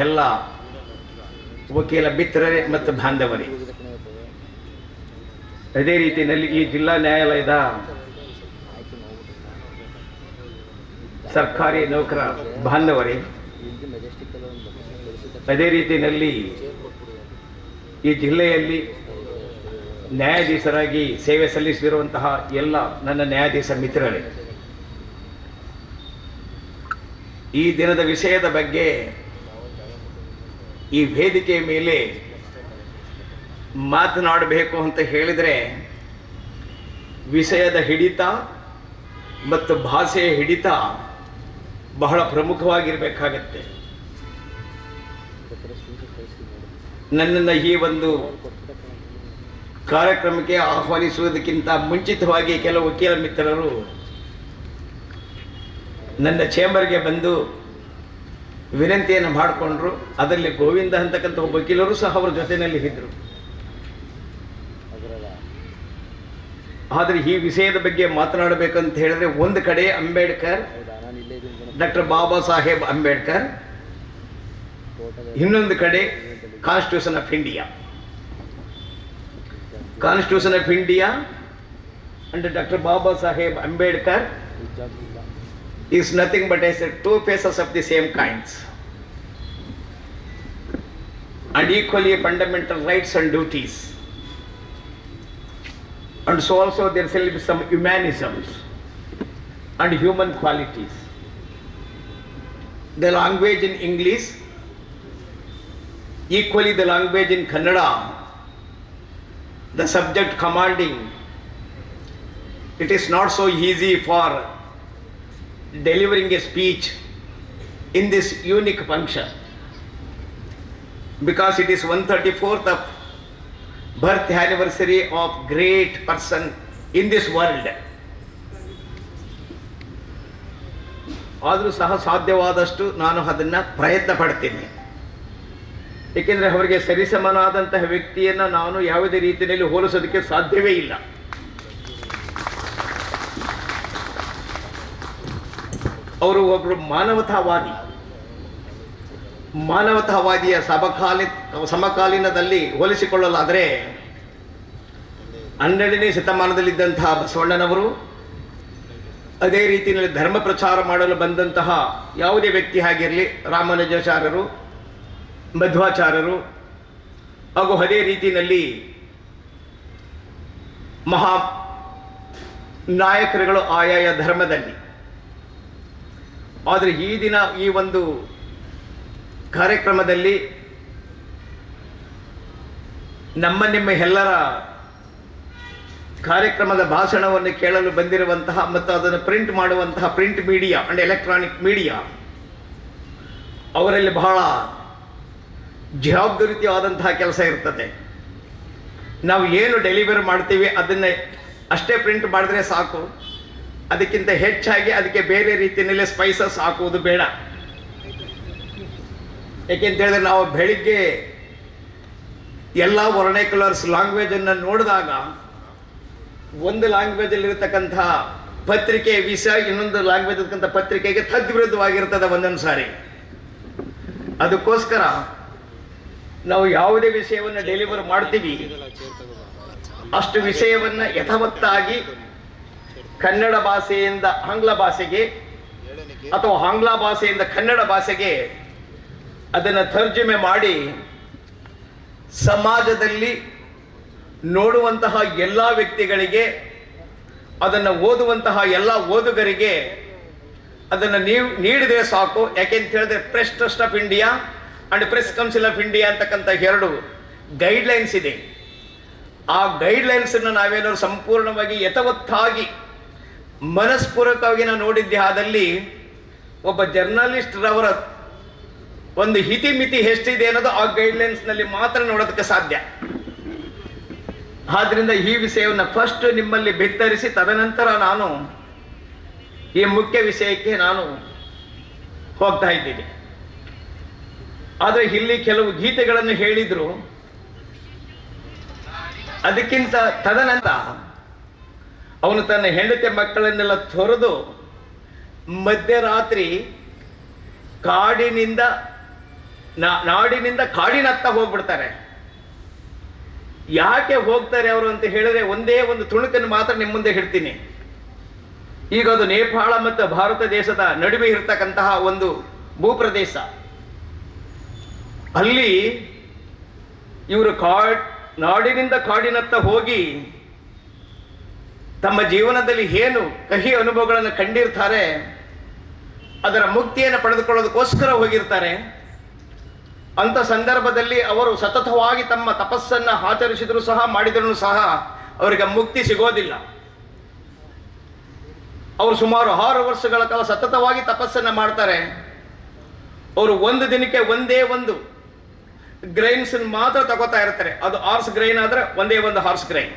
ಎಲ್ಲ ವಕೀಲ ಮಿತ್ರರೇ ಮತ್ತು ಬಾಂಧವರೇ. ಅದೇ ರೀತಿಯಲ್ಲಿ ಈ ಜಿಲ್ಲಾ ನ್ಯಾಯಾಲಯದ ಸರ್ಕಾರಿ ನೌಕರ ಬಾಂಧವರೇ, ಅದೇ ರೀತಿಯಲ್ಲಿ ಈ ಜಿಲ್ಲೆಯಲ್ಲಿ ನ್ಯಾಯಾಧೀಶರಾಗಿ ಸೇವೆ ಸಲ್ಲಿಸಿರುವಂತಹ ಎಲ್ಲ ನನ್ನ ನ್ಯಾಯಾಧೀಶ ಮಿತ್ರರೇ. ಈ ದಿನದ ವಿಷಯದ ಬಗ್ಗೆ ಈ ವೇದಿಕೆಯ ಮೇಲೆ ಮಾತನಾಡಬೇಕು ಅಂತ ಹೇಳಿದರೆ ವಿಷಯದ ಹಿಡಿತ ಮತ್ತು ಭಾಷೆಯ ಹಿಡಿತ ಬಹಳ ಪ್ರಮುಖವಾಗಿರಬೇಕಾಗತ್ತೆ. ನನ್ನನ್ನು ಈ ಒಂದು ಕಾರ್ಯಕ್ರಮಕ್ಕೆ ಆಹ್ವಾನಿಸುವುದಕ್ಕಿಂತ ಮುಂಚಿತವಾಗಿ ಕೆಲವು ವಕೀಲ ಮಿತ್ರರು ನನ್ನ ಚೇಂಬರ್ಗೆ ಬಂದು ವಿನಂತಿಯನ್ನು ಮಾಡಿಕೊಂಡ್ರು. ಅದರಲ್ಲಿ ಗೋವಿಂದ ಅಂತಕ್ಕಂಥ ಒಬ್ಬ ವಕೀಲರು ಸಹ ಅವರ ಜೊತೆಯಲ್ಲಿ ಇದ್ದರು. ಆದರೆ ಈ ವಿಷಯದ ಬಗ್ಗೆ ಮಾತನಾಡಬೇಕಂತ ಹೇಳಿದ್ರೆ ಒಂದು ಕಡೆ ಅಂಬೇಡ್ಕರ್, ಡಾಕ್ಟರ್ ಬಾಬಾ ಸಾಹೇಬ್ ಅಂಬೇಡ್ಕರ್, ಇನ್ನೊಂದು ಕಡೆ constitution of India constitution of India and doctor Baba Saheb Ambedkar is nothing but as two faces of the same kinds. And equally fundamental rights and duties. And so also there shall be some humanisms and human qualities. The language in english equally the language in kannada the subject commanding it is not so easy for delivering a speech in this unique function because it is 134th of birth anniversary of great person in this world ಆದರೂ ಸಹ ಸಾಧ್ಯವಾದಷ್ಟು ನಾನು ಅದನ್ನು ಪ್ರಯತ್ನ ಪಡ್ತೀನಿ ಏಕೆಂದರೆ ಅವರಿಗೆ ಸರಿಸಮನಾದಂತಹ ವ್ಯಕ್ತಿಯನ್ನು ನಾನು ಯಾವುದೇ ರೀತಿಯಲ್ಲಿ ಹೋಲಿಸೋದಕ್ಕೆ ಸಾಧ್ಯವೇ ಇಲ್ಲ ಅವರು ಒಬ್ಬರು ಮಾನವತಾವಾದಿ. ಮಾನವತಾವಾದಿಯ ಸಮಕಾಲಿ ಸಮಕಾಲೀನದಲ್ಲಿ ಹೋಲಿಸಿಕೊಳ್ಳಲಾದರೆ ಹನ್ನೆರಡನೇ ಶತಮಾನದಲ್ಲಿದ್ದಂತಹ ಬಸವಣ್ಣನವರು ಅದೇ ರೀತಿಯಲ್ಲಿ ಧರ್ಮ ಪ್ರಚಾರ ಮಾಡಲು ಬಂದಂತಹ ಯಾವುದೇ ವ್ಯಕ್ತಿ ಆಗಿರಲಿ, ರಾಮಾನುಜಾಚಾರ್ಯರು, ಮಧ್ವಾಚಾರ್ಯರು, ಹಾಗೂ ಅದೇ ರೀತಿಯಲ್ಲಿ ಮಹಾ ನಾಯಕರುಗಳು ಆಯಾಯ ಧರ್ಮದಲ್ಲಿ. ಆದರೆ ಈ ದಿನ ಈ ಒಂದು ಕಾರ್ಯಕ್ರಮದಲ್ಲಿ ನಮ್ಮ ನಿಮ್ಮ ಎಲ್ಲರ ಕಾರ್ಯಕ್ರಮದ ಭಾಷಣವನ್ನು ಕೇಳಲು ಬಂದಿರುವಂತಹ ಮತ್ತು ಅದನ್ನು ಪ್ರಿಂಟ್ ಮಾಡುವಂತಹ print media and electronic media ಅವರಲ್ಲಿ ಬಹಳ ಜವಾಬ್ದಾರಿತಿಯಾದಂತಹ ಕೆಲಸ ಇರ್ತದೆ. ನಾವು ಏನು ಡೆಲಿವರಿ ಮಾಡ್ತೀವಿ ಅದನ್ನೇ ಅಷ್ಟೇ ಪ್ರಿಂಟ್ ಮಾಡಿದ್ರೆ ಸಾಕು. ಅದಕ್ಕಿಂತ ಹೆಚ್ಚಾಗಿ ಅದಕ್ಕೆ ಬೇರೆ ರೀತಿಯಲ್ಲಿ ಸ್ಪೈಸಸ್ ಹಾಕುವುದು ಬೇಡ. ಹೇಳಿದ್ರೆ ನಾವು ಬೆಳಿಗ್ಗೆ ಎಲ್ಲ ವರ್ಣೇಕುಲರ್ಸ್ ಲ್ಯಾಂಗ್ವೇಜನ್ನು ನೋಡಿದಾಗ ಒಂದು ಲ್ಯಾಂಗ್ವೇಜಲ್ಲಿ ಇರತಕ್ಕಂಥ ಪತ್ರಿಕೆ ವಿಷಯ ಇನ್ನೊಂದು ಲ್ಯಾಂಗ್ವೇಜ್ ಇರ್ತಕ್ಕಂಥ ಪತ್ರಿಕೆಗೆ ತದ್ವಿರುದ್ಧವಾಗಿರ್ತದೆ ಒಂದೊಂದು ಸಾರಿ. ಅದಕ್ಕೋಸ್ಕರ ನಾವು ಯಾವುದೇ ವಿಷಯವನ್ನು ಡೆಲಿವರ್ ಮಾಡ್ತೀವಿ. ಅಷ್ಟು ವಿಷಯವನ್ನು ಯಥಾವತ್ತಾಗಿ ಕನ್ನಡ ಭಾಷೆಯಿಂದ ಆಂಗ್ಲ ಭಾಷೆಗೆ ಅಥವಾ ಆಂಗ್ಲ ಭಾಷೆಯಿಂದ ಕನ್ನಡ ಭಾಷೆಗೆ ಅದನ್ನು ತರ್ಜುಮೆ ಮಾಡಿ ಸಮಾಜದಲ್ಲಿ ನೋಡುವಂತಹ ಎಲ್ಲ ವ್ಯಕ್ತಿಗಳಿಗೆ ಅದನ್ನು ಓದುವಂತಹ ಎಲ್ಲ ಓದುಗರಿಗೆ ಅದನ್ನು ನೀವು ನೀಡಿದರೆ ಸಾಕು. ಯಾಕೆಂತ ಹೇಳಿದ್ರೆ press trust of India and press council of India ಅಂತಕ್ಕಂಥ ಎರಡು ಗೈಡ್ಲೈನ್ಸ್ ಇದೆ. ಆ ಗೈಡ್ಲೈನ್ಸನ್ನು ನಾವೇನಾದ್ರು ಸಂಪೂರ್ಣವಾಗಿ ಯಥವತ್ತಾಗಿ ಮನಸ್ಪೂರ್ವಕವಾಗಿ ನಾವು ನೋಡಿದ್ದೆ ಆದಲ್ಲಿ ಒಬ್ಬ ಜರ್ನಲಿಸ್ಟ್ರವರ ಒಂದು ಹಿತಿಮಿತಿ ಎಷ್ಟಿದೆ ಅನ್ನೋದು ಆ ಗೈಡ್ಲೈನ್ಸ್ನಲ್ಲಿ ಮಾತ್ರ ನೋಡೋದಕ್ಕೆ ಸಾಧ್ಯ. ಆದ್ರಿಂದ ಈ ವಿಷಯವನ್ನು ಫಸ್ಟ್ ನಿಮ್ಮಲ್ಲಿ ಬಿತ್ತರಿಸಿ, ತದನಂತರ ನಾನು ಈ ಮುಖ್ಯ ವಿಷಯಕ್ಕೆ ನಾನು ಹೋಗ್ತಾ ಇದ್ದೀನಿ. ಆದರೆ ಇಲ್ಲಿ ಕೆಲವು ಗೀತೆಗಳನ್ನು ಹೇಳಿದ್ರು. ಅದಕ್ಕಿಂತ ತದನಂತರ ಅವನು ತನ್ನ ಹೆಂಡತಿ ಮಕ್ಕಳನ್ನೆಲ್ಲ ತೊರೆದು ಮಧ್ಯರಾತ್ರಿ ಕಾಡಿನಿಂದ ನಾಡಿನಿಂದ ಕಾಡಿನತ್ತ ಹೋಗ್ಬಿಡ್ತಾರೆ. ಯಾಕೆ ಹೋಗ್ತಾರೆ ಅವರು ಅಂತ ಹೇಳಿದ್ರೆ ಒಂದೇ ಒಂದು ತುಣುಕನ್ನು ಮಾತ್ರ ನಿಮ್ಮ ಮುಂದೆ ಹೇಳ್ತೀನಿ ಈಗ ಅದು ನೇಪಾಳ ಮತ್ತು ಭಾರತ ದೇಶದ ನಡುವೆ ಇರತಕ್ಕಂತಹ ಒಂದು ಭೂಪ್ರದೇಶ. ಅಲ್ಲಿ ಇವರು ಕಾಡ್, ನಾಡಿನಿಂದ ಕಾಡಿನತ್ತ ಹೋಗಿ ತಮ್ಮ ಜೀವನದಲ್ಲಿ ಏನು ಕಹಿ ಅನುಭವಗಳನ್ನು ಕಂಡಿರ್ತಾರೆ, ಅದರ ಮುಕ್ತಿಯನ್ನು ಪಡೆದುಕೊಳ್ಳೋದಕ್ಕೋಸ್ಕರ ಹೋಗಿರ್ತಾರೆ. ಅಂತ ಸಂದರ್ಭದಲ್ಲಿ ಅವರು ಸತತವಾಗಿ ತಮ್ಮ ತಪಸ್ಸನ್ನ ಆಚರಿಸಿದ್ರು ಸಹ, ಮಾಡಿದ್ರು ಸಹ ಅವರಿಗೆ ಮುಕ್ತಿ ಸಿಗೋದಿಲ್ಲ. ಅವರು ಸುಮಾರು ಆರು ವರ್ಷಗಳ ಕಾಲ ಸತತವಾಗಿ ತಪಸ್ಸನ್ನ ಮಾಡ್ತಾರೆ. ಅವರು ಒಂದು ದಿನಕ್ಕೆ ಒಂದೇ ಒಂದು ಗ್ರೈನ್ಸ್ ಮಾತ್ರ ತಗೋತಾ ಇರ್ತಾರೆ. ಅದು ಹಾರ್ಸ್ ಗ್ರೈನ್ ಆದ್ರೆ ಒಂದೇ ಒಂದು ಹಾರ್ಸ್ ಗ್ರೈನ್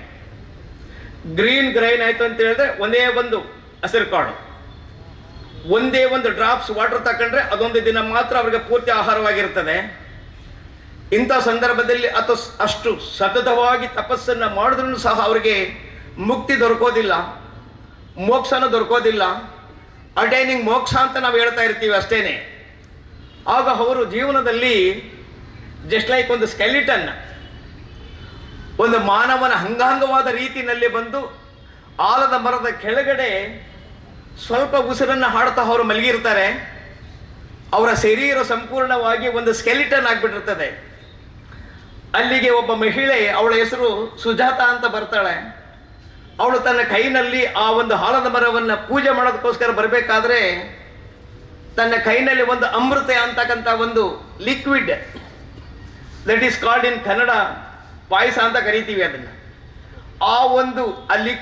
ಗ್ರೀನ್ ಗ್ರೈನ್ ಆಯ್ತು ಅಂತ ಹೇಳಿದ್ರೆ ಒಂದೇ ಒಂದು ಹಸಿರು ಕಾಳು ಒಂದೇ ಒಂದು ಡ್ರಾಪ್ಸ್ ವಾಟರ್ ತಕೊಂಡ್ರೆ ಅದೊಂದು ದಿನ ಮಾತ್ರ ಅವರಿಗೆ ಪೂರ್ತಿ ಆಹಾರವಾಗಿರ್ತದೆ. ಇಂಥ ಸಂದರ್ಭದಲ್ಲಿ ಅತ ಅಷ್ಟು ಸತತವಾಗಿ ತಪಸ್ಸನ್ನು ಮಾಡಿದ್ರೂ ಸಹ ಅವರಿಗೆ ಮುಕ್ತಿ ದೊರಕೋದಿಲ್ಲ, ಮೋಕ್ಷನ ದೊರಕೋದಿಲ್ಲ. ಅಟೈನಿಂಗ್ ಮೋಕ್ಷ ಅಂತ ನಾವು ಹೇಳ್ತಾ ಇರ್ತೀವಿ ಅಷ್ಟೇನೆ. ಆಗ ಅವರು ಜೀವನದಲ್ಲಿ ಜಸ್ಟ್ ಲೈಕ್ ಒಂದು ಸ್ಕೆಲಿಟನ್ ಒಂದು ಮಾನವನ ಅಂಗಾಂಗವಾದ ರೀತಿಯಲ್ಲಿ ಬಂದು ಆಲದ ಮರದ ಕೆಳಗಡೆ ಸ್ವಲ್ಪ ಉಸಿರನ್ನು ಹಾಡ್ತಾ ಅವರು ಮಲಗಿರ್ತಾರೆ. ಅವರ ಶರೀರ ಸಂಪೂರ್ಣವಾಗಿ ಒಂದು ಸ್ಕೆಲಿಟನ್ ಆಗ್ಬಿಟ್ಟಿರ್ತದೆ. ಅಲ್ಲಿಗೆ ಒಬ್ಬ ಮಹಿಳೆ ಅವಳ ಹೆಸರು ಸುಜಾತ ಅಂತ ಬರ್ತಾಳೆ. ಅವಳು ತನ್ನ ಕೈನಲ್ಲಿ ಆ ಒಂದು ಆಲದ ಮರವನ್ನ ಪೂಜೆ ಮಾಡೋದಕ್ಕೋಸ್ಕರ ಬರಬೇಕಾದ್ರೆ ತನ್ನ ಕೈನಲ್ಲಿ ಒಂದು ಅಮೃತ ಅಂತಕ್ಕಂಥ ಒಂದು liquid that is called in Kannada ಪಾಯಸ ಅಂತ ಕರಿತೀವಿ ಅದನ್ನ. ಆ ಒಂದು ಅಲ್ಲಿ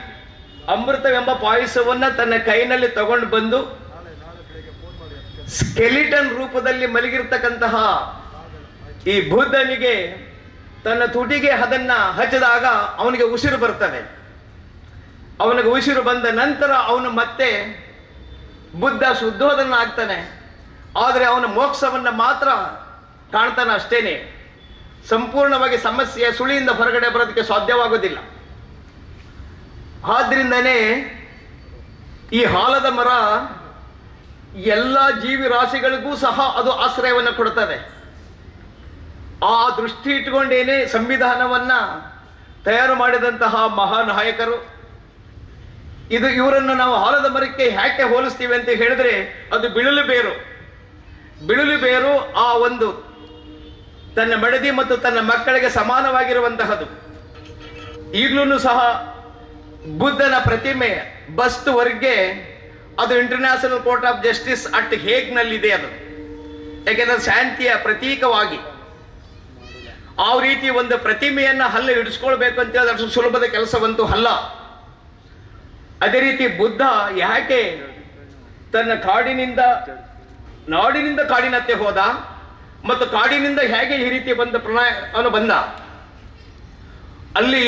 ಅಮೃತವೆಂಬ ಪಾಯಸವನ್ನ ತನ್ನ ಕೈನಲ್ಲಿ ತಗೊಂಡು ಬಂದು ಸ್ಕೆಲಿಟನ್ ರೂಪದಲ್ಲಿ ಮಲಗಿರ್ತಕ್ಕಂತಹ ಈ ಬುದ್ಧನಿಗೆ ತನ್ನ ತುಟಿಗೆ ಅದನ್ನ ಹಚ್ಚಿದಾಗ ಅವನಿಗೆ ಉಸಿರು ಬರ್ತದೆ. ಅವನಿಗೆ ಉಸಿರು ಬಂದ ನಂತರ ಅವನು ಮತ್ತೆ ಬುದ್ಧ ಶುದ್ಧೋಧನ ಆಗ್ತಾನೆ ಆದರೆ ಅವನ ಮೋಕ್ಷವನ್ನ ಮಾತ್ರ ಕಾಣ್ತಾನೆ ಅಷ್ಟೇನೆ. ಸಂಪೂರ್ಣವಾಗಿ ಸಮಸ್ಯೆ ಸುಳಿಯಿಂದ ಹೊರಗಡೆ ಬರೋದಕ್ಕೆ ಸಾಧ್ಯವಾಗೋದಿಲ್ಲ. ಆದ್ರಿಂದನೇ ಈ ಹಾಲದ ಮರ ಎಲ್ಲ ಜೀವಿ ರಾಶಿಗಳಿಗೂ ಸಹ ಅದು ಆಶ್ರಯವನ್ನು ಕೊಡುತ್ತದೆ. ಆ ದೃಷ್ಟಿ ಇಟ್ಕೊಂಡೇನೆ ಸಂವಿಧಾನವನ್ನ ತಯಾರು ಮಾಡಿದಂತಹ ಮಹಾನಾಯಕರು. ಇದು ಇವರನ್ನು ನಾವು ಹಾಲದ ಮರಕ್ಕೆ ಹ್ಯಾಕೆ ಹೋಲಿಸ್ತೀವಿ ಅಂತ ಹೇಳಿದ್ರೆ ಅದು ಬಿಳುಲು ಬೇರು. ಬಿಳುಲು ಬೇರು ಆ ಒಂದು ತನ್ನ ಮಡದಿ ಮತ್ತು ತನ್ನ ಮಕ್ಕಳಿಗೆ ಸಮಾನವಾಗಿರುವಂತಹದು. ಈಗಲೂ ಸಹ ಬುದ್ಧನ ಪ್ರತಿಮೆ ಬಸ್ತುವರೆಗೆ ಅದು international court of justice at ಹೇಗ್ನಲ್ಲಿದೆ ಅದು. ಯಾಕೆಂದ್ರೆ ಶಾಂತಿಯ ಪ್ರತೀಕವಾಗಿ. ಆ ರೀತಿ ಒಂದು ಪ್ರತಿಮೆಯನ್ನು ಹಲ್ಲ ಹಿಡಿಸ್ಕೊಳ್ಬೇಕು ಅಂತ ಹೇಳಿದ್ರೆ ಅಷ್ಟು ಸುಲಭದ ಕೆಲಸವಂತೂ ಅಲ್ಲ. ಅದೇ ರೀತಿ ಬುದ್ಧ ಯಾಕೆ ತನ್ನ ಕಾಡಿನಿಂದ, ನಾಡಿನಿಂದ ಕಾಡಿನತ್ತೆ ಹೋದ? ಮತ್ತು ಕಾಡಿನಿಂದ ಹೇಗೆ ಈ ರೀತಿ ಬಂದ ಪ್ರಣಯ ಅವನು ಬಂದ? ಅಲ್ಲಿ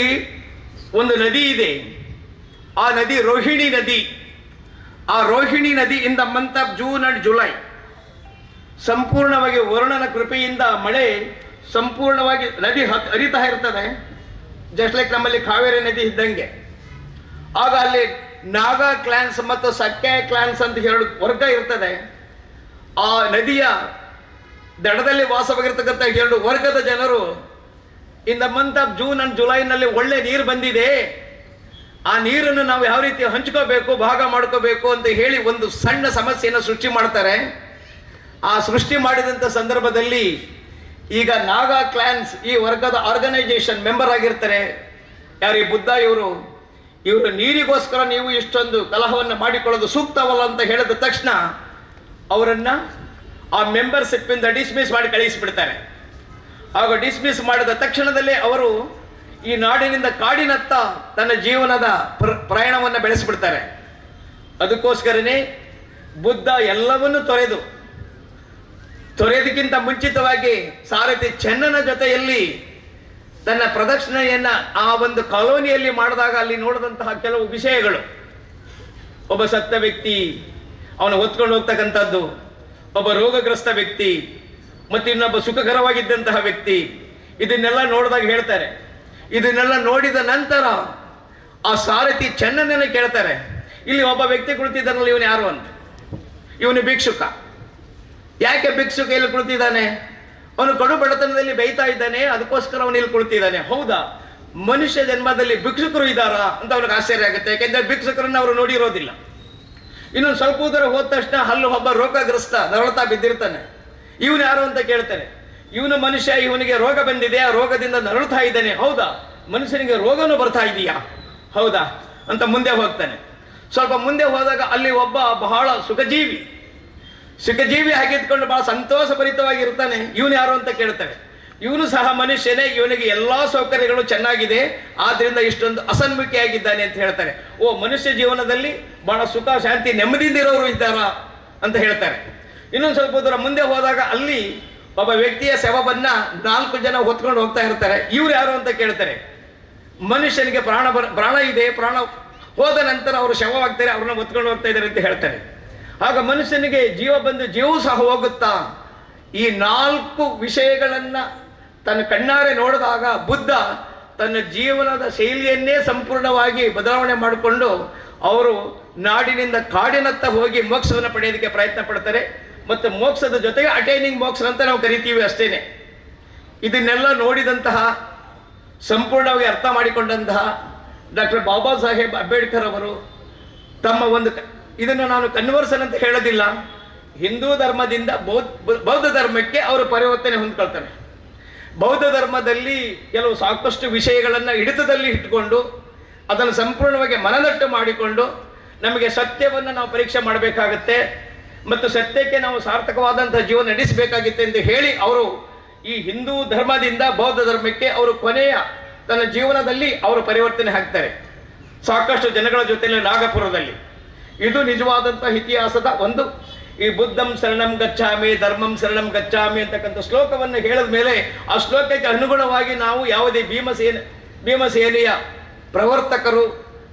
ಒಂದು ನದಿ ಇದೆ. ಆ ನದಿ ರೋಹಿಣಿ ನದಿ. ಆ ರೋಹಿಣಿ ನದಿ month of June and July. ಸಂಪೂರ್ಣವಾಗಿ ವರುಣನ ಕೃಪೆಯಿಂದ ಮಳೆ ಸಂಪೂರ್ಣವಾಗಿ ನದಿ ಹರಿತಾ ಇರ್ತದೆ. ಜಸ್ಟ್ ಲೈಕ್ ನಮ್ಮಲ್ಲಿ ಕಾವೇರಿ ನದಿ ಇದ್ದಂಗೆ. ಆಗ ಅಲ್ಲಿ ನಾಗ ಕ್ಲಾನ್ಸ್ ಮತ್ತು ಸಕ್ಕೆ ಕ್ಲಾನ್ಸ್ ಅಂತ ಎರಡು ವರ್ಗ ಇರ್ತದೆ. ಆ ನದಿಯ ದಡದಲ್ಲಿ ವಾಸವಾಗಿರ್ತಕ್ಕಂಥ ಎರಡು ವರ್ಗದ ಜನರು in the month of June and ಜುಲೈನಲ್ಲಿ ಒಳ್ಳೆ ನೀರು ಬಂದಿದೆ. ಆ ನೀರನ್ನು ನಾವು ಯಾವ ರೀತಿ ಹಂಚ್ಕೋಬೇಕು, ಭಾಗ ಮಾಡ್ಕೋಬೇಕು ಅಂತ ಹೇಳಿ ಒಂದು ಸಣ್ಣ ಸಮಸ್ಯೆಯನ್ನು ಸೃಷ್ಟಿ ಮಾಡ್ತಾರೆ. ಆ ಸೃಷ್ಟಿ ಮಾಡಿದಂಥ ಸಂದರ್ಭದಲ್ಲಿ ಈಗ ನಾಗಾ ಕ್ಲಾನ್ಸ್ ಈ ವರ್ಗದ ಆರ್ಗನೈಜೇಷನ್ ಮೆಂಬರ್ ಆಗಿರ್ತಾರೆ. ಯಾರು ಬುದ್ಧ ಇವರು? ಇವರು ನೀರಿಗೋಸ್ಕರ ನೀವು ಇಷ್ಟೊಂದು ಕಲಹವನ್ನು ಮಾಡಿಕೊಳ್ಳೋದು ಸೂಕ್ತವಲ್ಲ ಅಂತ ಹೇಳಿದ ತಕ್ಷಣ ಅವರನ್ನ ಆ ಮೆಂಬರ್ಶಿಪ್ ಇಂದ ಡಿಸ್ಮಿಸ್ ಮಾಡಿ ಕಳಿಸಿಬಿಡ್ತಾರೆ. ಆಗ ಡಿಸ್ಮಿಸ್ ಮಾಡಿದ ತಕ್ಷಣದಲ್ಲೇ ಅವರು ಈ ನಾಡಿನಿಂದ ಕಾಡಿನತ್ತ ತನ್ನ ಜೀವನದ ಪ್ರ- ಪ್ರಯಾಣವನ್ನು ಬೆಳೆಸಿಬಿಡ್ತಾರೆ. ಅದಕ್ಕೋಸ್ಕರನೇ ಬುದ್ಧ ಎಲ್ಲವನ್ನೂ ತೊರೆದು ತೊರೆಯೋದಕ್ಕಿಂತ ಮುಂಚಿತವಾಗಿ ಸಾರಥಿ ಚೆನ್ನನ ಜೊತೆಯಲ್ಲಿ ತನ್ನ ಪ್ರದಕ್ಷಿಣೆಯನ್ನ ಆ ಒಂದು ಕಾಲೋನಿಯಲ್ಲಿ ಮಾಡಿದಾಗ ಅಲ್ಲಿ ನೋಡಿದಂತಹ ಕೆಲವು ವಿಷಯಗಳು. ಒಬ್ಬ ಸತ್ತ ವ್ಯಕ್ತಿ ಅವನು ಹೊತ್ಕೊಂಡು ಹೋಗ್ತಕ್ಕಂಥದ್ದು ಒಬ್ಬ ರೋಗಗ್ರಸ್ತ ವ್ಯಕ್ತಿ ಮತ್ತು ಇನ್ನೊಬ್ಬ ಸುಖಕರವಾಗಿದ್ದಂತಹ ವ್ಯಕ್ತಿ ಇದನ್ನೆಲ್ಲ ನೋಡಿದಾಗ ಹೇಳ್ತಾರೆ. ಇದನ್ನೆಲ್ಲ ನೋಡಿದ ನಂತರ ಆ ಸಾರಥಿ ಚೆನ್ನನನ್ನ ಕೇಳ್ತಾರೆ. ಇಲ್ಲಿ ಒಬ್ಬ ವ್ಯಕ್ತಿ ಕುಳಿತಿದ್ದಾನಲ್ಲ, ಇವನು ಯಾರು ಅಂತ. ಇವನು ಭಿಕ್ಷುಕ. ಯಾಕೆ ಭಿಕ್ಷುಕ ಇಲ್ಲಿ ಕುಳಿತಿದ್ದಾನೆ? ಅವನು ಕಡು ಬಡತನದಲ್ಲಿ ಬೈತಾ ಇದ್ದಾನೆ, ಅದಕ್ಕೋಸ್ಕರ ಅವನು ಇಲ್ಲಿ ಕುಳಿತಿದ್ದಾನೆ. ಹೌದಾ? ಮನುಷ್ಯ ಜನ್ಮದಲ್ಲಿ ಭಿಕ್ಷುಕರು ಇದ್ದಾರಾ ಅಂತ ಅವನಿಗೆ ಆಶ್ಚರ್ಯ ಆಗುತ್ತೆ. ಯಾಕೆಂದ್ರೆ ಭಿಕ್ಷುಕರನ್ನು ಅವರು ನೋಡಿರೋದಿಲ್ಲ. ಇನ್ನೊಂದು ಸ್ವಲ್ಪ ದೂರ ಹೋದ ತಕ್ಷಣ ಹಲ್ಲು ಒಬ್ಬ ರೋಗಗ್ರಸ್ತ ನರಳತಾ ಬಿದ್ದಿರ್ತಾನೆ. ಇವನು ಯಾರು ಅಂತ ಕೇಳ್ತಾನೆ ಇವನು ಮನುಷ್ಯ ಇವನಿಗೆ ರೋಗ ಬಂದಿದೆ, ಆ ರೋಗದಿಂದ ನರಳುತ್ತಾ ಇದ್ದಾನೆ. ಹೌದಾ? ಮನುಷ್ಯನಿಗೆ ರೋಗನೂ ಬರ್ತಾ ಇದೆಯಾ? ಹೌದಾ? ಅಂತ ಮುಂದೆ ಹೋಗ್ತಾನೆ. ಸ್ವಲ್ಪ ಮುಂದೆ ಹೋದಾಗ ಅಲ್ಲಿ ಒಬ್ಬ ಬಹಳ ಸುಖಜೀವಿ. ಸುಖಜೀವಿ ಆಗಿದ್ಕೊಂಡು ಬಹಳ ಸಂತೋಷಭರಿತವಾಗಿರ್ತಾನೆ ಇವನು ಯಾರು ಅಂತ ಕೇಳ್ತಾನೆ ಇವನು ಸಹ ಮನುಷ್ಯನೇ, ಇವನಿಗೆ ಎಲ್ಲಾ ಸೌಕರ್ಯಗಳು ಚೆನ್ನಾಗಿದೆ, ಆದ್ರಿಂದ ಇಷ್ಟೊಂದು ಅಸನ್ಮುಖಿಯಾಗಿದ್ದಾನೆ ಅಂತ ಹೇಳ್ತಾರೆ. ಓ, ಮನುಷ್ಯ ಜೀವನದಲ್ಲಿ ಬಹಳ ಸುಖ, ಶಾಂತಿ, ನೆಮ್ಮದಿಯಿಂದ ಇರೋರು ಇದ್ದಾರ ಅಂತ ಹೇಳ್ತಾರೆ. ಇನ್ನೊಂದು ಸ್ವಲ್ಪ ದೂರ ಮುಂದೆ ಹೋದಾಗ ಅಲ್ಲಿ ಒಬ್ಬ ವ್ಯಕ್ತಿಯ ಶವವನ್ನ ನಾಲ್ಕು ಜನ ಹೊತ್ಕೊಂಡು ಹೋಗ್ತಾ ಇರ್ತಾರೆ. ಇವ್ರು ಯಾರು ಅಂತ ಕೇಳ್ತಾರೆ. ಮನುಷ್ಯನಿಗೆ ಪ್ರಾಣ ಬರ, ಪ್ರಾಣ ಇದೆ, ಪ್ರಾಣ ಹೋದ ನಂತರ ಅವರು ಶವವಾಗ್ತಾರೆ, ಅವ್ರನ್ನ ಹೊತ್ಕೊಂಡು ಹೋಗ್ತಾ ಇದ್ದಾರೆ ಅಂತ ಹೇಳ್ತಾರೆ. ಆಗ ಮನುಷ್ಯನಿಗೆ ಜೀವ ಬಂದು ಜೀವವು ಸಹ ಹೋಗುತ್ತಾ? ಈ ನಾಲ್ಕು ವಿಷಯಗಳನ್ನ ತನ್ನ ಕಣ್ಣಾರೆ ನೋಡಿದಾಗ ಬುದ್ಧ ತನ್ನ ಜೀವನದ ಶೈಲಿಯನ್ನೇ ಸಂಪೂರ್ಣವಾಗಿ ಬದಲಾವಣೆ ಮಾಡಿಕೊಂಡು ಅವರು ನಾಡಿನಿಂದ ಕಾಡಿನತ್ತ ಹೋಗಿ ಮೋಕ್ಷವನ್ನು ಪಡೆಯೋದಕ್ಕೆ ಪ್ರಯತ್ನ ಪಡ್ತಾರೆ. ಮತ್ತು ಮೋಕ್ಷದ ಜೊತೆಗೆ ಅಟೈನಿಂಗ್ ಮೋಕ್ಷ ಅಂತ ನಾವು ಕರಿತೀವಿ ಅಷ್ಟೇನೆ. ಇದನ್ನೆಲ್ಲ ನೋಡಿದಂತಹ, ಸಂಪೂರ್ಣವಾಗಿ ಅರ್ಥ ಮಾಡಿಕೊಂಡಂತಹ ಡಾಕ್ಟರ್ ಬಾಬಾ ಸಾಹೇಬ್ ಅಂಬೇಡ್ಕರ್ ಅವರು ತಮ್ಮ ಒಂದು ಇದನ್ನು ನಾನು ಕನ್ವರ್ಸನ್ ಅಂತ ಹೇಳೋದಿಲ್ಲ. ಹಿಂದೂ ಧರ್ಮದಿಂದ ಬೌದ್ಧ ಬೌದ್ಧ ಧರ್ಮಕ್ಕೆ ಅವರು ಪರಿವರ್ತನೆ ಹೊಂದ್ಕೊಳ್ತಾರೆ. ಬೌದ್ಧ ಧರ್ಮದಲ್ಲಿ ಕೆಲವು ಸಾಕಷ್ಟು ವಿಷಯಗಳನ್ನು ಹಿಡಿತದಲ್ಲಿ ಇಟ್ಟುಕೊಂಡು, ಅದನ್ನು ಸಂಪೂರ್ಣವಾಗಿ ಮನದಟ್ಟು ಮಾಡಿಕೊಂಡು ನಮಗೆ ಸತ್ಯವನ್ನು ನಾವು ಪರೀಕ್ಷೆ ಮಾಡಬೇಕಾಗತ್ತೆ ಮತ್ತು ಸತ್ಯಕ್ಕೆ ನಾವು ಸಾರ್ಥಕವಾದಂಥ ಜೀವನ ನಡೆಸಬೇಕಾಗಿತ್ತು ಎಂದು ಹೇಳಿ ಅವರು ಈ ಹಿಂದೂ ಧರ್ಮದಿಂದ ಬೌದ್ಧ ಧರ್ಮಕ್ಕೆ ಅವರು ಕೊನೆಯ ತನ್ನ ಜೀವನದಲ್ಲಿ ಅವರು ಪರಿವರ್ತನೆ ಆಗ್ತಾರೆ. ಸಾಕಷ್ಟು ಜನಗಳ ಜೊತೆಯಲ್ಲಿ ನಾಗಪುರದಲ್ಲಿ. ಇದು ನಿಜವಾದಂಥ ಇತಿಹಾಸದ ಒಂದು ಈ ಬುದ್ಧಂ ಶರಣಂ ಗಚ್ಚಾಮಿ ಧರ್ಮಂ ಶರಣಂ ಗಚ್ಚಾಮಿ ಅಂತಕ್ಕಂಥ ಶ್ಲೋಕವನ್ನು ಹೇಳಿದ ಮೇಲೆ ಆ ಶ್ಲೋಕಕ್ಕೆ ಅನುಗುಣವಾಗಿ ನಾವು ಯಾವುದೇ ಭೀಮಸೇನೆ, ಭೀಮಸೇನೆಯ ಪ್ರವರ್ತಕರು,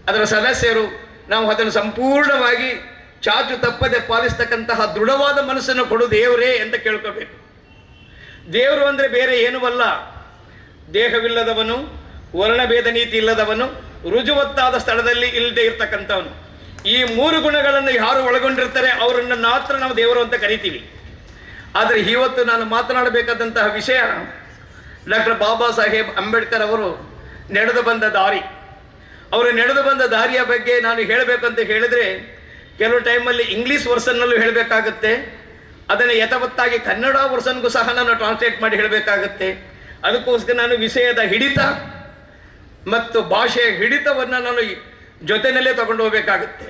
ಅದರ ಸದಸ್ಯರು, ನಾವು ಅದನ್ನು ಸಂಪೂರ್ಣವಾಗಿ ಚಾಚು ತಪ್ಪದೆ ಪಾಲಿಸ್ತಕ್ಕಂತಹ ದೃಢವಾದ ಮನಸ್ಸನ್ನು ಕೊಡು ದೇವರೇ ಅಂತ ಕೇಳ್ಕೋಬೇಕು ದೇವರು ಅಂದರೆ ಬೇರೆ ಏನೂ ಅಲ್ಲ. ದೇಹವಿಲ್ಲದವನು, ವರ್ಣಭೇದ ನೀತಿ ಇಲ್ಲದವನು, ರುಜುವತ್ತಾದ ಸ್ಥಳದಲ್ಲಿ ಇಲ್ಲದೆ ಇರ್ತಕ್ಕಂಥವನು. ಈ ಮೂರು ಗುಣಗಳನ್ನು ಯಾರು ಒಳಗೊಂಡಿರ್ತಾರೆ, ಅವರನ್ನು ಮಾತ್ರ ನಾವು ದೇವರು ಅಂತ ಕರಿತೀವಿ. ಆದರೆ ಇವತ್ತು ನಾನು ಮಾತನಾಡಬೇಕಾದಂತಹ ವಿಷಯ, ಡಾಕ್ಟರ್ ಬಾಬಾ ಸಾಹೇಬ್ ಅಂಬೇಡ್ಕರ್ ಅವರು ನಡೆದು ಬಂದ ದಾರಿ. ಅವರು ನಡೆದು ಬಂದ ದಾರಿಯ ಬಗ್ಗೆ ನಾನು ಹೇಳಬೇಕು ಅಂತ ಹೇಳಿದ್ರೆ, ಕೆಲವು ಟೈಮಲ್ಲಿ ಇಂಗ್ಲಿಷ್ ವರ್ಷನ್ನಲ್ಲೂ ಹೇಳಬೇಕಾಗುತ್ತೆ. ಅದನ್ನು ಯಥವತ್ತಾಗಿ ಕನ್ನಡ ವರ್ಸನ್ಗೂ ಸಹ ನಾನು ಟ್ರಾನ್ಸ್ಲೇಟ್ ಮಾಡಿ ಹೇಳಬೇಕಾಗುತ್ತೆ. ಅದಕ್ಕೋಸ್ಕರ ನಾನು ವಿಷಯದ ಹಿಡಿತ ಮತ್ತು ಭಾಷೆಯ ಹಿಡಿತವನ್ನು ನಾನು ಜೊತೆನಲ್ಲೇ ತಗೊಂಡು ಹೋಗಬೇಕಾಗುತ್ತೆ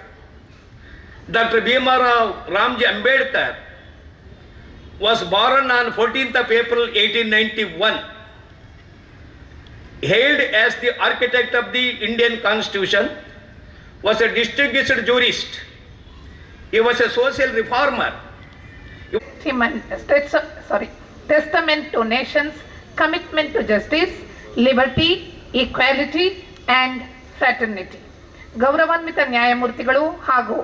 doctor Bhimrao Ramji Ambedkar was born on fourteenth of April eighteen ninety one hailed as the architect of the Indian Constitution, was a distinguished jurist. He was a social reformer. Testament, stats- sorry, testament to nations, commitment to justice, liberty, equality and fraternity. ಗೌರವಾನ್ವಿತ ನ್ಯಾಯಮೂರ್ತಿಗಳು ಹಾಗೂ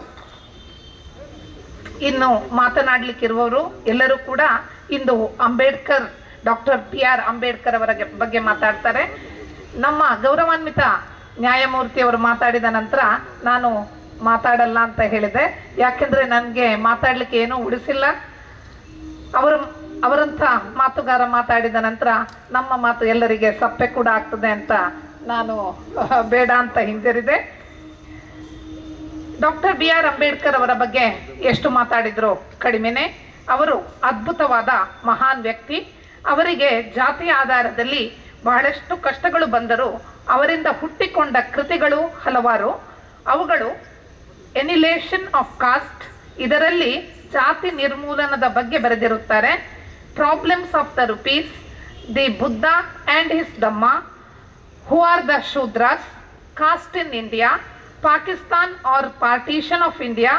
ಇನ್ನು ಮಾತನಾಡಲಿಕ್ಕಿರುವವರು ಎಲ್ಲರೂ ಕೂಡ ಇಂದು Ambedkar, doctor B R Ambedkar ಅವರ ಬಗ್ಗೆ ಮಾತಾಡ್ತಾರೆ. ನಮ್ಮ ಗೌರವಾನ್ವಿತ ನ್ಯಾಯಮೂರ್ತಿಯವರು ಮಾತಾಡಿದ ನಂತರ ನಾನು ಮಾತಾಡಲ್ಲ ಅಂತ ಹೇಳಿದೆ. ಯಾಕೆಂದ್ರೆ ನನಗೆ ಮಾತಾಡಲಿಕ್ಕೆ ಏನೂ ಉಳಿಸಿಲ್ಲ. ಅವರು ಅವರಂಥ ಮಾತುಗಾರ ಮಾತಾಡಿದ ನಂತರ ನಮ್ಮ ಮಾತು ಎಲ್ಲರಿಗೆ ಸಪ್ಪೆ ಕೂಡ ಆಗ್ತದೆ ಅಂತ ನಾನು ಬೇಡ ಅಂತ ಹಿಂಜರಿದೆ. ಡಾಕ್ಟರ್ ಬಿ ಆರ್ ಅಂಬೇಡ್ಕರ್ ಅವರ ಬಗ್ಗೆ ಎಷ್ಟು ಮಾತಾಡಿದ್ರು ಕಡಿಮೆನೆ. ಅವರು ಅದ್ಭುತವಾದ ಮಹಾನ್ ವ್ಯಕ್ತಿ. ಅವರಿಗೆ ಜಾತಿ ಆಧಾರದಲ್ಲಿ ಬಹಳಷ್ಟು ಕಷ್ಟಗಳು ಬಂದರೂ ಅವರಿಂದ ಹುಟ್ಟಿಕೊಂಡ ಕೃತಿಗಳು ಹಲವಾರು. ಅವುಗಳು ಎನಿಲೇಷನ್ ಆಫ್ ಕಾಸ್ಟ್. ಇದರಲ್ಲಿ ಜಾತಿ ನಿರ್ಮೂಲನದ ಬಗ್ಗೆ ಬರೆದಿರುತ್ತಾರೆ. Problems of the rupees, the Buddha and his Dhamma, who are the Shudras, caste in India Pakistan or partition of India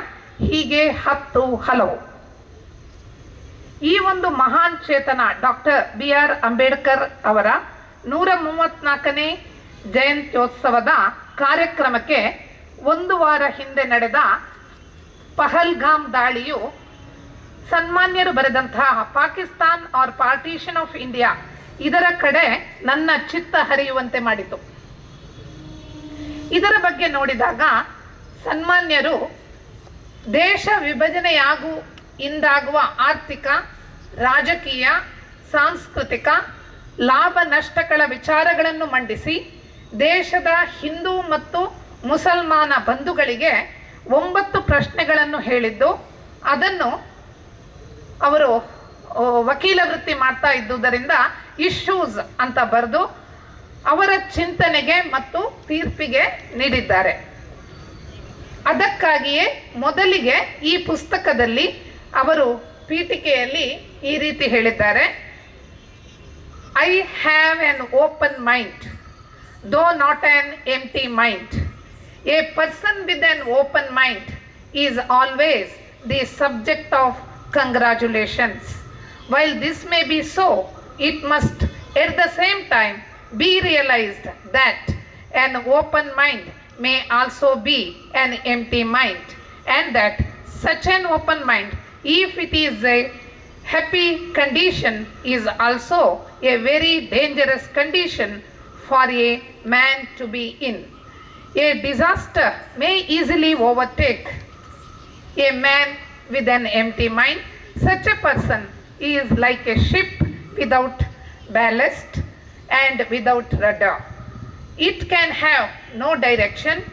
ಹೀಗೆ ಹತ್ತು ಹಲವು. ಈ ಒಂದು ಮಹಾನ್ ಚೇತನ ಡಾಕ್ಟರ್ ಬಿ ಆರ್ ಅಂಬೇಡ್ಕರ್ ಅವರ ನೂರ ಮೂವತ್ನಾಲ್ಕನೇ ಜಯಂತ್ಯೋತ್ಸವದ ಕಾರ್ಯಕ್ರಮಕ್ಕೆ ಒಂದು ವಾರ ಹಿಂದೆ ನಡೆದ ಪಹಲ್ಗಾಮ್ ದಾಳಿಯು ಸನ್ಮಾನ್ಯರು ಬರೆದಂತಹ Pakistan or partition of India ಇದರ ಕಡೆ ನನ್ನ ಚಿತ್ತ ಹರಿಯುವಂತೆ ಮಾಡಿತು. ಇದರ ಬಗ್ಗೆ ನೋಡಿದಾಗ ಸನ್ಮಾನ್ಯರು ದೇಶ ವಿಭಜನೆಯಾಗು ಇಂದಾಗುವ ಆರ್ಥಿಕ, ರಾಜಕೀಯ, ಸಾಂಸ್ಕೃತಿಕ ಲಾಭ ನಷ್ಟಗಳ ವಿಚಾರಗಳನ್ನು ಮಂಡಿಸಿ ದೇಶದ ಹಿಂದೂ ಮತ್ತು ಮುಸಲ್ಮಾನ ಬಂಧುಗಳಿಗೆ ಒಂಬತ್ತು ಪ್ರಶ್ನೆಗಳನ್ನು ಹೇಳಿದ್ದು, ಅದನ್ನು ಅವರು ವಕೀಲ ವೃತ್ತಿ ಮಾಡ್ತಾ ಇದ್ದುದರಿಂದ ಇಶ್ಯೂಸ್ ಅಂತ ಬರೆದು ಅವರ ಚಿಂತನೆಗೆ ಮತ್ತು ತೀರ್ಪಿಗೆ ನೀಡಿದ್ದಾರೆ. ಅದಕ್ಕಾಗಿಯೇ ಮೊದಲಿಗೆ ಈ ಪುಸ್ತಕದಲ್ಲಿ ಅವರು ಪೀಠಿಕೆಯಲ್ಲಿ ಈ ರೀತಿ ಹೇಳಿದ್ದಾರೆ. I have an open mind though not an T mind a person with an open mind is always the subject of congratulations while this may be so it must at the same time be realized that an open mind may also be an empty mind and that such an open mind if it is a happy condition is also a very dangerous condition for a man to be in. A disaster may easily overtake a man with an empty mind, such a person is like a ship without ballast and without rudder. It can have no direction,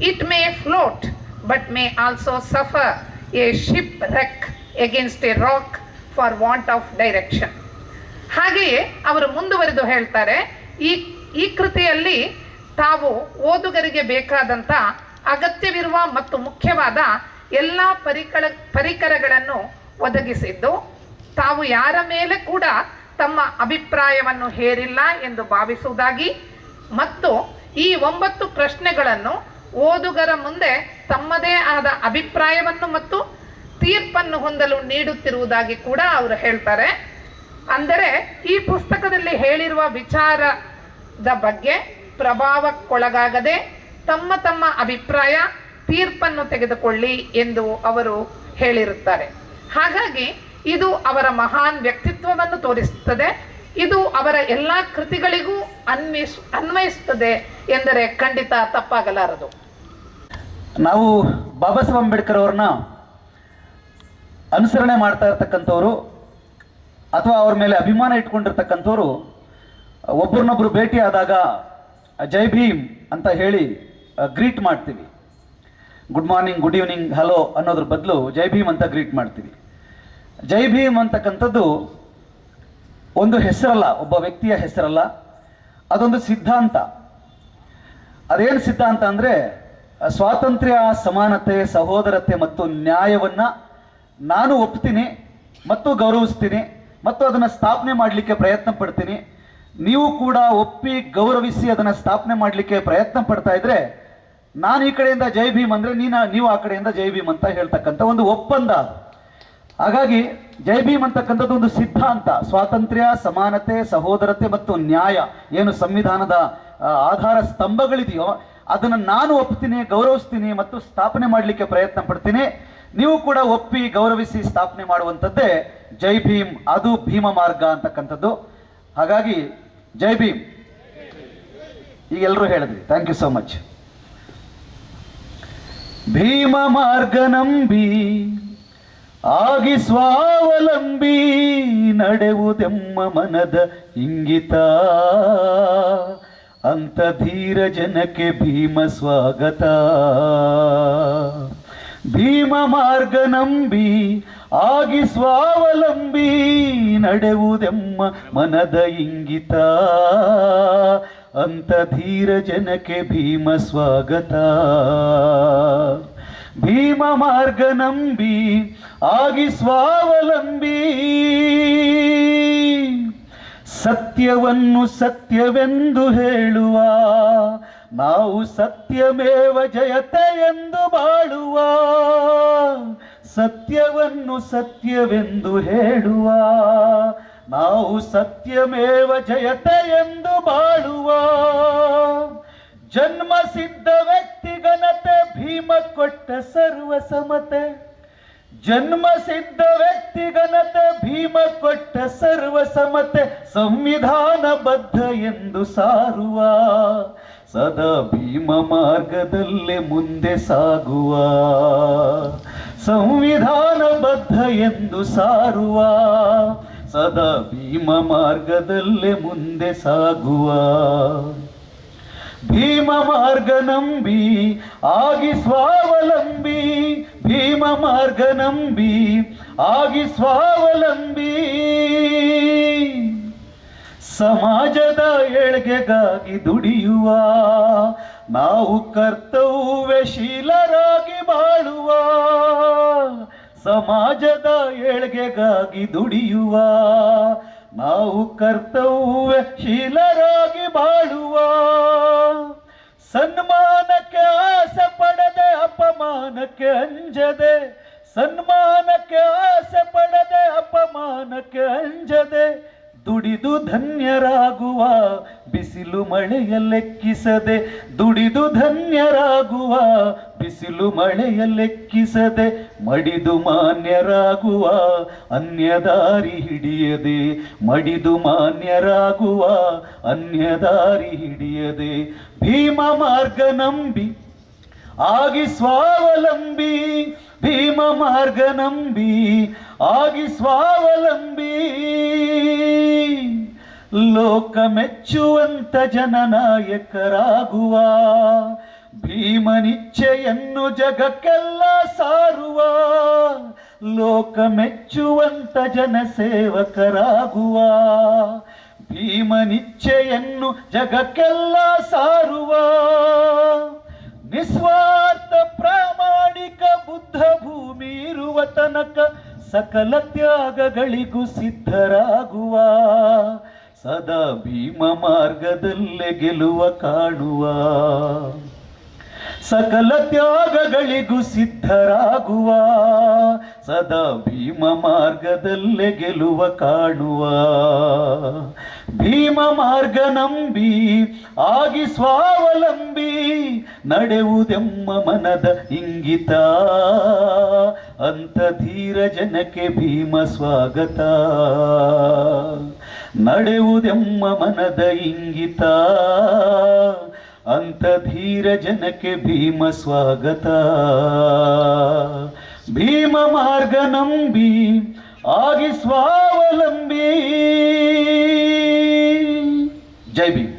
it may float, but may also suffer a shipwreck against a rock for want of direction. ಹಾಗೆಯೇ ಅವರು ಮುಂದುವರೆದು ಹೇಳ್ತಾರೆ ಈ ಈ ಕೃತಿಯಲ್ಲಿ ತಾವು ಓದುಗರಿಗೆ ಬೇಕಾದಂಥ ಅಗತ್ಯವಿರುವ ಮತ್ತು ಮುಖ್ಯವಾದ ಎಲ್ಲ ಪರಿಕರ ಪರಿಕರಗಳನ್ನು ಒದಗಿಸಿದ್ದು ತಾವು ಯಾರ ಮೇಲೆ ಕೂಡ ತಮ್ಮ ಅಭಿಪ್ರಾಯವನ್ನು ಹೇರಿಲ್ಲ ಎಂದು ಭಾವಿಸುವುದಾಗಿ ಮತ್ತು ಈ ಒಂಬತ್ತು ಪ್ರಶ್ನೆಗಳನ್ನು ಓದುಗರ ಮುಂದೆ ತಮ್ಮದೇ ಆದ ಅಭಿಪ್ರಾಯವನ್ನು ಮತ್ತು ತೀರ್ಪನ್ನು ಹೊಂದಲು ನೀಡುತ್ತಿರುವುದಾಗಿ ಕೂಡ ಅವರು ಹೇಳ್ತಾರೆ. ಅಂದರೆ ಈ ಪುಸ್ತಕದಲ್ಲಿ ಹೇಳಿರುವ ವಿಚಾರದ ಬಗ್ಗೆ ಪ್ರಭಾವಕ್ಕೊಳಗಾಗದೆ ತಮ್ಮ ತಮ್ಮ ಅಭಿಪ್ರಾಯ, ತೀರ್ಪನ್ನು ತೆಗೆದುಕೊಳ್ಳಿ ಎಂದು ಅವರು ಹೇಳಿರುತ್ತಾರೆ. ಹಾಗಾಗಿ ಇದು ಅವರ ಮಹಾನ್ ವ್ಯಕ್ತಿತ್ವವನ್ನು ತೋರಿಸುತ್ತದೆ ಇದು ಅವರ ಎಲ್ಲ ಕೃತಿಗಳಿಗೂ ಅನ್ವಯಿಸ್ ಅನ್ವಯಿಸುತ್ತದೆ ಎಂದರೆ ಖಂಡಿತ ತಪ್ಪಾಗಲಾರದು. ನಾವು ಬಾಬಾ ಅಂಬೇಡ್ಕರ್ ಅವ್ರನ್ನ ಅನುಸರಣೆ ಮಾಡ್ತಾ ಇರ್ತಕ್ಕಂಥವ್ರು ಅಥವಾ ಅವ್ರ ಮೇಲೆ ಅಭಿಮಾನ ಇಟ್ಕೊಂಡಿರ್ತಕ್ಕಂಥವ್ರು ಒಬ್ರನ್ನೊಬ್ರು ಭೇಟಿ ಆದಾಗ, ಜೈ ಭೀಮ್ ಅಂತ ಹೇಳಿ ಗ್ರೀಟ್ ಮಾಡ್ತೀವಿ. Good morning, good evening, hello ಅನ್ನೋದ್ರ ಬದಲು ಜೈ ಭೀಮ್ ಅಂತ ಗ್ರೀಟ್ ಮಾಡ್ತೀವಿ. ಜೈ ಭೀಮ್ ಅಂತಕ್ಕಂಥದ್ದು ಒಂದು ಹೆಸರಲ್ಲ, ಒಬ್ಬ ವ್ಯಕ್ತಿಯ ಹೆಸರಲ್ಲ, ಅದೊಂದು ಸಿದ್ಧಾಂತ ಅದೇನು ಸಿದ್ಧಾಂತ ಅಂದರೆ, ಸ್ವಾತಂತ್ರ್ಯ, ಸಮಾನತೆ, ಸಹೋದರತೆ ಮತ್ತು ನ್ಯಾಯವನ್ನು ನಾನು ಒಪ್ತೀನಿ ಮತ್ತು ಗೌರವಿಸ್ತೀನಿ ಮತ್ತು ಅದನ್ನು ಸ್ಥಾಪನೆ ಮಾಡಲಿಕ್ಕೆ ಪ್ರಯತ್ನ ಪಡ್ತೀನಿ ನೀವು ಕೂಡ ಒಪ್ಪಿ ಗೌರವಿಸಿ ಅದನ್ನು ಸ್ಥಾಪನೆ ಮಾಡಲಿಕ್ಕೆ ಪ್ರಯತ್ನ ಪಡ್ತಾ ಇದ್ರೆ, ನಾನು ಈ ಕಡೆಯಿಂದ ಜೈ ಭೀಮ್ ಅಂದರೆ ನೀನು ನೀವು ಆ ಕಡೆಯಿಂದ ಜೈ ಭೀಮ್ ಅಂತ ಹೇಳ್ತಕ್ಕಂಥ ಒಂದು ಒಪ್ಪಂದ. ಹಾಗಾಗಿ ಜೈ ಭೀಮ್ ಅಂತಕ್ಕಂಥದ್ದು ಒಂದು ಸಿದ್ಧಾಂತ. ಸ್ವಾತಂತ್ರ್ಯ, ಸಮಾನತೆ, ಸಹೋದರತೆ ಮತ್ತು ನ್ಯಾಯ ಏನು ಸಂವಿಧಾನದ ಆಧಾರ ಸ್ತಂಭಗಳಿದೆಯೋ ಅದನ್ನು ನಾನು ಒಪ್ತೀನಿ, ಗೌರವಿಸ್ತೀನಿ ಮತ್ತು ಸ್ಥಾಪನೆ ಮಾಡಲಿಕ್ಕೆ ಪ್ರಯತ್ನ ಪಡ್ತೀನಿ. ನೀವು ಕೂಡ ಒಪ್ಪಿ, ಗೌರವಿಸಿ ಸ್ಥಾಪನೆ ಮಾಡುವಂಥದ್ದೇ ಜೈ ಭೀಮ್, ಅದು ಭೀಮ ಮಾರ್ಗ ಅಂತಕ್ಕಂಥದ್ದು. ಹಾಗಾಗಿ ಜೈ ಭೀಮ್. ಈಗ ಎಲ್ಲರೂ ಹೇಳಿದ್ರಿ. Thank you so much Bhima ಮಾರ್ಗ ನಂಬಿ ಆಗಿ ಸ್ವಾವಲಂಬಿ ನಡೆವುದೆಮ್ಮ ಮನದ ಇಂಗಿತ. ಅಂತ ಧೀರ ಜನಕ್ಕೆ ಭೀಮ ಸ್ವಾಗತ. ಭೀಮ ಮಾರ್ಗ ನಂಬಿ ಆಗಿ ಸ್ವಾವಲಂಬಿ ನಡೆವುದೆಮ್ಮ ಮನದ ಇಂಗಿತ. ಅಂತ ಧೀರ ಜನಕ್ಕೆ ಭೀಮ ಸ್ವಾಗತ. ಭೀಮ ಮಾರ್ಗ ನಂಬಿ, ಆಗಿ ಸ್ವಾವಲಂಬಿ. ಸತ್ಯವನ್ನು ಸತ್ಯವೆಂದು ಹೇಳುವ, ನಾವು ಸತ್ಯಮೇವ ಜಯತೆ ಎಂದು ಬಾಳುವ. ಸತ್ಯವನ್ನು ಸತ್ಯವೆಂದು ಹೇಳುವ, ನಾವು ಸತ್ಯಮೇವ ಜಯತೆ ಎಂದು ಬಾಳುವ. ಜನ್ಮ ಸಿದ್ಧ ವ್ಯಕ್ತಿಗನತೆ ಭೀಮ ಕೊಟ್ಟ ಸರ್ವ ಸಮತೆ. ಜನ್ಮ ಸಿದ್ಧ ವ್ಯಕ್ತಿಗನತೆ ಭೀಮ ಕೊಟ್ಟ ಸರ್ವ ಸಮತೆ. ಸಂವಿಧಾನಬದ್ಧ ಎಂದು ಸಾರುವ, ಸದಾ ಭೀಮ ಮಾರ್ಗದಲ್ಲೇ ಮುಂದೆ ಸಾಗುವ. ಸಂವಿಧಾನ ಬದ್ಧ ಎಂದು ಸಾರುವ, ಸದಾ ಭೀಮ ಮಾರ್ಗದಲ್ಲೇ ಮುಂದೆ ಸಾಗುವ. ಭೀಮ ಮಾರ್ಗ ನಂಬಿ, ಆಗಿ ಸ್ವಾವಲಂಬಿ ಭೀಮ ಮಾರ್ಗ ನಂಬಿ, ಆಗಿ ಸ್ವಾವಲಂಬಿ. ಸಮಾಜದ ಏಳ್ಗೆಗಾಗಿ ದುಡಿಯುವ, ನಾವು ಕರ್ತವ್ಯಶೀಲರಾಗಿ ಬಾಳುವ, ಸಮಾಜದ ಏಳ್ಗೆಗಾಗಿ ದುಡಿಯುವ ನಾವು ಕರ್ತವ್ಯಶೀಲರಾಗಿ ಬಾಳುವ. ಸನ್ಮಾನಕ್ಕೆ ಆಸೆ ಪಡದೆ ಅಪಮಾನಕ್ಕೆ ಅಂಜದೆ. ಸನ್ಮಾನಕ್ಕೆ ಆಸೆ ಪಡದೆ ಅಪಮಾನಕ್ಕೆ ಅಂಜದೆ. ದುಡಿದು ಧನ್ಯರಾಗುವ, ಬಿಸಿಲು ಮಳೆಯ ಲೆಕ್ಕಿಸದೆ ದುಡಿದು ಧನ್ಯರಾಗುವ, ಬಿಸಿಲು ಮಳೆಯ ಲೆಕ್ಕಿಸದೆ ಮಡಿದು ಮಾನ್ಯರಾಗುವ, ಅನ್ಯದಾರಿ ಹಿಡಿಯದೆ ಮಡಿದು ಮಾನ್ಯರಾಗುವ, ಅನ್ಯದಾರಿ ಹಿಡಿಯದೆ ಭೀಮ ಮಾರ್ಗ ನಂಬಿ, ಆಗಿ ಸ್ವಾವಲಂಬಿ, ಭೀಮ ಮಾರ್ಗ ನಂಬಿ, ಆಗಿ ಸ್ವಾವಲಂಬಿ. ಲೋಕ ಮೆಚ್ಚುವಂತ ಜನನಾಯಕರಾಗುವ, ಭೀಮನಿಚ್ಛೆಯನ್ನು ಜಗಕ್ಕೆಲ್ಲ ಸಾರುವ ಲೋಕ ಮೆಚ್ಚುವಂತ ಜನಸೇವಕರಾಗುವ, ಭೀಮನಿಚ್ಛೆಯನ್ನು ಜಗಕ್ಕೆಲ್ಲ ಸಾರುವ, ನಿಸ್ವಾರ್ಥ ಪ್ರಾಮಾಣಿಕ ಬುದ್ಧ ಭೂಮಿ ಇರುವ ತನಕ ಸಕಲ ತ್ಯಾಗಗಳಿಗೂ ಸಿದ್ಧರಾಗುವ, ಸದಾ ಭೀಮ ಮಾರ್ಗದಲ್ಲೇ ಗೆಲುವ ಕಾಣುವ. ಸಕಲ ತ್ಯಾಗಗಳಿಗೂ ಸಿದ್ಧರಾಗುವ, ಸದಾ ಭೀಮ ಮಾರ್ಗದಲ್ಲೇ ಗೆಲುವ ಕಾಣುವ. ಭೀಮ ಮಾರ್ಗ ನಂಬಿ, ಆಗಿ ಸ್ವಾವಲಂಬಿ ನಡೆವುದೆಮ್ಮ ಮನದ ಇಂಗಿತ. ಅಂತ ಧೀರ ಜನಕ್ಕೆ ಭೀಮ ಸ್ವಾಗತ. ನಡೆವುದೆಮ್ಮ ಮನದ ಇಂಗಿತ. ಅಂತ ಧೀರ ಜನಕ್ಕೆ ಭೀಮ ಸ್ವಾಗತ. ಭೀಮ ಮಾರ್ಗ ನಂಬಿ, ಆಗಿ ಸ್ವಾವಲಂಬಿ. ಜೈ ಭೀಮ್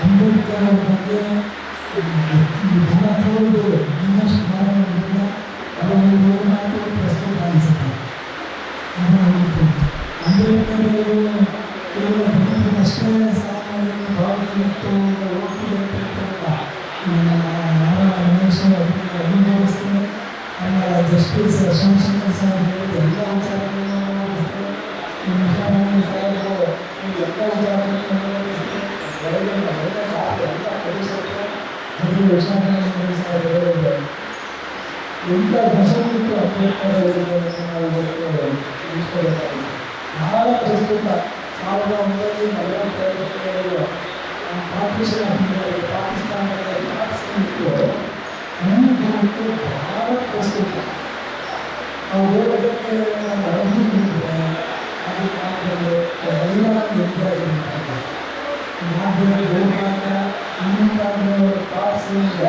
ಅಂಬೇಡ್ಕರ್ ಅವ್ರ ಬಗ್ಗೆ ಭಾರತದವರು ಇನ್ನಷ್ಟು ಮಾಡೋದ್ರಿಂದ ಅದೊಂದು ಮಾತು ಪ್ರಸ್ತುತ ಅನಿಸುತ್ತೆ ಅಂಬೇಡ್ಕರ್ ಅವರು ಕೇವಲ ಅಷ್ಟೇ ಸಾಮಾನ್ಯ ಭಾವನೆಯಿತ್ತು ಅನುಭವಿಸ್ತೇನೆ ನಮ್ಮ ಜಸ್ಟಿಸ್ ಶಿವಶಂಕರ್ ಸರ್ ಹೇಳಿದ ಎಲ್ಲ ವಿಚಾರಗಳನ್ನು ಮುಖ್ಯಮಂತ್ರಿ ಸಾಹೇಬರು ಈ ಎಲ್ಲ ವಿಚಾರಗಳನ್ನು ಬೆಳಗಿನ ಬೆಳಗ್ಗೆ ರಾತ್ರಿ ಎಲ್ಲ ಪರಿಸರಕ್ಕೆ ಅದು ವಿಶ್ವನಾಥ ಸರ್ ಹೇಳಿದ್ರು ಎಂಥ ದಶಮಿತ್ತು ಅಂಬೇಡ್ಕರ್ ಅವರಿಗೆ ನಾವು ತಿಳಿಸ್ಕೊಳ್ಬೇಕಾಗಿದೆ ಪ್ರಸ್ತುತ ಸಾವಿರದ ಒಂಬೈನೂರ ನಲವತ್ತೆರಡರಲ್ಲಿ ಪಾಕಿಸ್ತಾನ ಪಾಕಿಸ್ತಾನದಲ್ಲಿ ಪಾಕಿಸ್ತಾನಿತ್ತು ನಮಗೆ ಬಹಳ ಪ್ರಸ್ತುತ ನಾವು ಹೇಳೋದಕ್ಕೆ ಅನುಭವಿಸಿದ್ರೆ ಅದು ಮಾತ್ರವೇ ಎಲ್ಲ ನಿರ್ಧಾರ ಮಾಧ್ಯಮ ಗೋಮಾತ ಇನ್ನೊಂದು ಪಾಸಿಂಗ್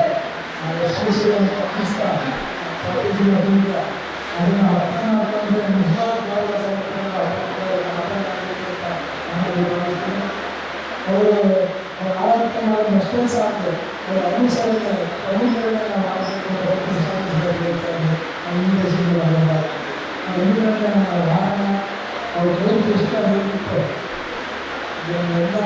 ಎಸ್ಪೆಷಲಿ ಪಾಕಿಸ್ತಾನ ಪಾಕಿಸ್ತಾನ ಅದನ್ನು ಅರ್ಥ ಮಾಡ್ಕೊಂಡ್ರೆ ನಿಜವಾದ ಅವರು ಅವ್ರು ಆರಾಧನೆ ಮಾಡೋದು ಅಷ್ಟೇ ಸಾಕು ಅವರ ಅನುಸರಣೆ ಅನುಸರಣೆ ಮಾಡಬೇಕು ಹಿಂದಿನ ವಾಹನ ಅವ್ರ ಏನು ಇಷ್ಟ ಬೇಕಿತ್ತು ಇದನ್ನೆಲ್ಲ